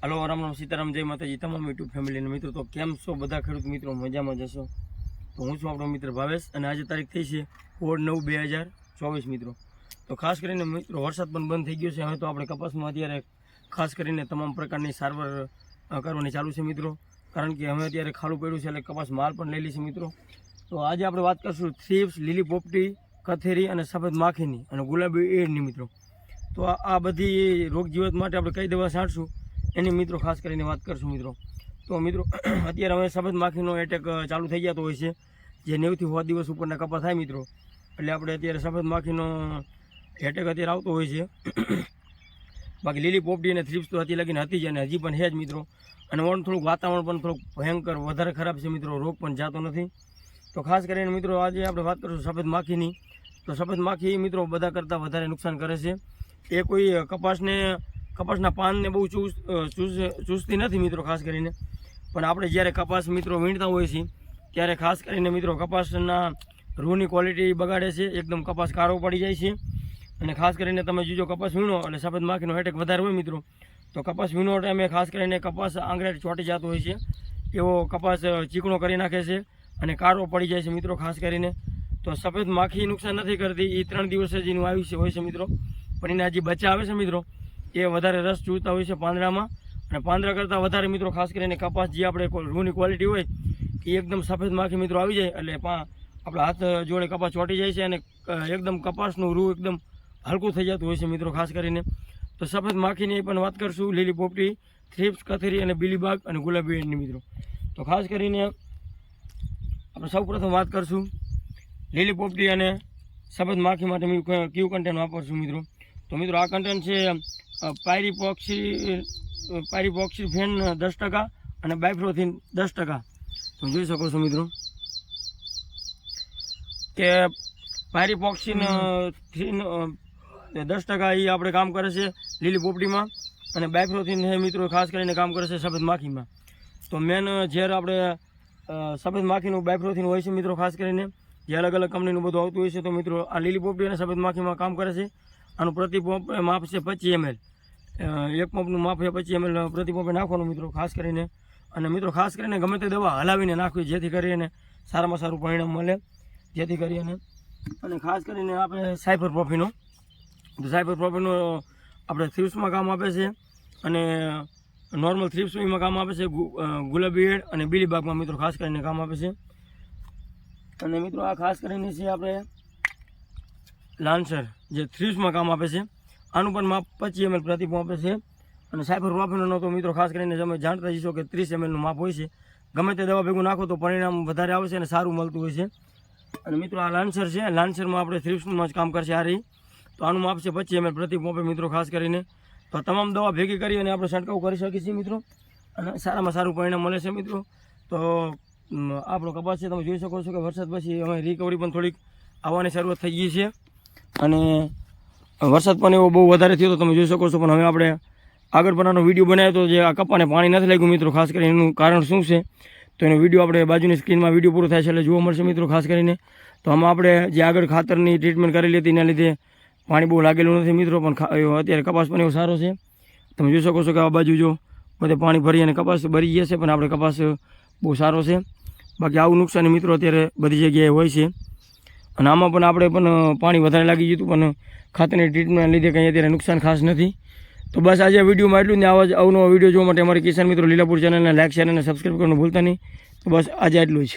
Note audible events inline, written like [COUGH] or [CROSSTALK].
Hello, Ram Ram, Sitaram, જય માતાજી, તમામ યુટ્યુબ ફેમિલીના મિત્રો. તો કેમ છો બધા ખેડૂત મિત્રો? મજામાં જશો તો હું છું આપણો મિત્ર ભાવેશ અને આજે તારીખ થઈ છે કોડ નવ બે હજાર ચોવીસ મિત્રો. તો ખાસ કરીને મિત્રો, વરસાદ પણ બંધ થઈ ગયો છે. હવે તો આપણે કપાસમાં અત્યારે ખાસ કરીને તમામ પ્રકારની સારવાર કરવાની ચાલુ છે મિત્રો. કારણ કે હવે અત્યારે ખાલું પડ્યું છે એટલે કપાસ માલ પણ લઈ લઈશું મિત્રો. તો આજે આપણે વાત કરીશું થ્રીપ્સ, લીલી પોપટી, કથેરી અને સફેદ માખીની અને ગુલાબી એડની મિત્રો. તો આ બધી રોગ જીવત માટે આપણે કઈ દવા છાંટશું? એની મિત્રો ખાસ કરીને વાત કરશું મિત્રો. તો મિત્રો, [CLEARS THROAT] અત્યારે હવે સફેદ માખીનો એટેક ચાલુ થઈ જતો હોય છે. જે નેવથી સો દિવસ ઉપરના કપા થાય મિત્રો. એટલે આપણે અત્યારે સફેદ માખીનો એટેક અત્યારે આવતો હોય છે. [CLEARS THROAT] બાકી લીલી પોપડી અને થ્રીપ્સ તો હતી લગીને હતી જ અને હજી પણ છે જ મિત્રો. અને વણ થોડુંક વાતાવરણ પણ થોડુંક ભયંકર, વધારે ખરાબ છે મિત્રો. રોગ પણ જાતો નથી. તો ખાસ કરીને મિત્રો, આજે આપણે વાત કરીશું સફેદ માખીની. તો સફેદ માખી મિત્રો બધા કરતાં વધારે નુકસાન કરે છે. એ કોઈ કપાસને કપાસના પાનને બહુ ચૂસ ચૂસ- ચૂસતી નથી મિત્રો ખાસ કરીને. પણ આપણે જ્યારે કપાસ મિત્રો વીણતા હોઈએ છીએ, ત્યારે ખાસ કરીને મિત્રો કપાસના રૂની ક્વોલિટી બગાડે છે, એકદમ કપાસ કાળો પડી જાય છે. અને ખાસ કરીને તમે જોજો કપાસ વીણો અને સફેદ માખીનો એટેક વધારે હોય મિત્રો, તો કપાસ વીણો ટાઈમે ખાસ કરીને કપાસ આંગળેટ ચોંટી જતો હોય છે. એવો કપાસ ચીકણો કરી નાખે છે અને કાળો પડી જાય છે મિત્રો ખાસ કરીને. તો સફેદ માખી નુકસાન નથી કરતી એ ત્રણ દિવસ જ એનું આયુષ્ય હોય છે મિત્રો. પણ એના જે બચ્ચા આવે છે મિત્રો એ વધારે રસ જોઈતા હોય છે પાંદડામાં. અને પાંદડા કરતાં વધારે મિત્રો ખાસ કરીને કપાસ જે આપણે રૂની ક્વોલિટી હોય, એ એકદમ સફેદ માખી મિત્રો આવી જાય. એટલે પા આપણા હાથ જોડે કપાસ ચોંટી જાય છે અને એકદમ કપાસનું રૂ એકદમ હલકું થઈ જતું હોય છે મિત્રો ખાસ કરીને. તો સફેદ માખીની પણ વાત કરશું, લીલી પોપટી, થ્રીપ્સ, કથેરી અને બીલીબાગ અને ગુલાબી એડની મિત્રો. તો ખાસ કરીને આપણે સૌપ્રથમ વાત કરશું, લીલી પોપટી અને સફેદ માખી માટે કયું કન્ટેન્ટ વાપરશું મિત્રો? તો મિત્રો આ કન્ટેન્ટ છે પાયરીપોક્સી પાયરીપોક્સી ફેન દસ ટકા અને બાયફ્રોથિન દસ ટકા. તમે જોઈ શકો છો મિત્રો કે પાયરીપોક્સિન થ્રીન દસ ટકા એ આપણે કામ કરે છે લીલી પોપડીમાં અને બાયફ્રોથિન હે મિત્રો ખાસ કરીને કામ કરે છે સફેદ માખીમાં. તો મેન ઝેર આપણે સફેદ માખીનું, બાયફ્રોથિન હોય છે મિત્રો ખાસ કરીને, જે અલગ અલગ કંપનીનું બધું આવતું હોય છે, તો મિત્રો આ લીલી પોપડી અને સફેદ માખીમાં કામ કરે છે. આનું પ્રતિ પંપ માપ છે પચીસ એમએલ એક પંપનું માપ છે પચીસ એમએલ પ્રતિ પંપે નાખવાનું મિત્રો, ખાસ કરીને. અને મિત્રો, ખાસ કરીને ગમે તે દવા હલાવીને નાખવી, જેથી કરીને સારામાં સારું પરિણામ મળે. જેથી કરીને અને ખાસ કરીને આપણે સાયફર પ્રોફીનો. તો સાયફર પ્રોફીનો આપણે થ્રીપ્સમાં કામ આપે છે. અને નોર્મલ થ્રીપ્સમાં કામ આપે છે ગુલાબી એડ અને બીલીબાગમાં મિત્રો, ખાસ કરીને કામ આપે છે. અને મિત્રો, આ ખાસ કરીને છે આપણે લાન્સર જે થ્રીસમાં કામ આપે છે. આનું પણ માપ પચીસ એમએલ પ્રતિ આપે છે. અને સાયફર પ્રોફીનો તો મિત્રો, ખાસ કરીને તમે જાણતા જશો કે ત્રીસ એમએલનું માપ હોય છે. ગમે તે દવા ભેગું નાખો તો પરિણામ વધારે આવે છે અને સારું મળતું હોય છે. અને મિત્રો, આ લાન્સર છે. લાન્સરમાં આપણે થ્રીપ્સમાં જ કામ કરશે આ રહી. તો આનું માપ છે પચીસ એમએલ પ્રતિ પંપે મિત્રો, ખાસ કરીને. તો તમામ દવા ભેગી કરી અને આપણે છંટકાવ કરી શકીએ છીએ મિત્રો. અને સારામાં સારું પરિણામ મળે છે મિત્રો. તો આપણો કપાસ છે, તમે જોઈ શકો છો કે વરસાદ પછી અમે રિકવરી પણ થોડીક આવવાની શરૂઆત થઈ ગઈ છે. અને વરસાદ પણ એવો બહુ વધારે થયો તો તમે જોઈ શકો છો, પણ હવે આપણે આગળ બનાવવાનો વીડિયો બનાવ્યો તો જે આ કપાને પાણી નથી લાગ્યું મિત્રો, ખાસ કરીને એનું કારણ શું છે, તો એનો વીડિયો આપણે બાજુની સ્ક્રીનમાં વીડિયો પૂરો થાય છે એટલે જોવા મળશે મિત્રો ખાસ કરીને. તો આમાં આપણે જે આગળ ખાતરની ટ્રીટમેન્ટ કરેલી હતી, એના લીધે પાણી બહુ લાગેલું નથી મિત્રો, પણ અત્યારે કપાસ પણ એવો સારો છે. તમે જોઈ શકો છો કે આ બાજુ જો બધે પાણી ભરી અને કપાસ ભરી ગયા છે, પણ આપણે કપાસ બહુ સારો છે. બાકી આવું નુકસાન મિત્રો અત્યારે બધી જગ્યાએ હોય છે. અને આમાં પણ આપણે પણ પાણી વધારે લાગી ગયું પણ ખાતરની ટ્રીટમેન્ટ લીધે કંઈ અત્યારે નુકસાન ખાસ નથી. તો બસ આજે વિડીયોમાં એટલું ને આવા જ અવનવો વીડિયો જોવા માટે અમારી કિસાન મિત્રો લીલાપુર ચેનલને લાઈક શેર અને સબસ્ક્રાઈબ કરવાનું ભૂલતા નહીં. તો બસ આજે એટલું જ.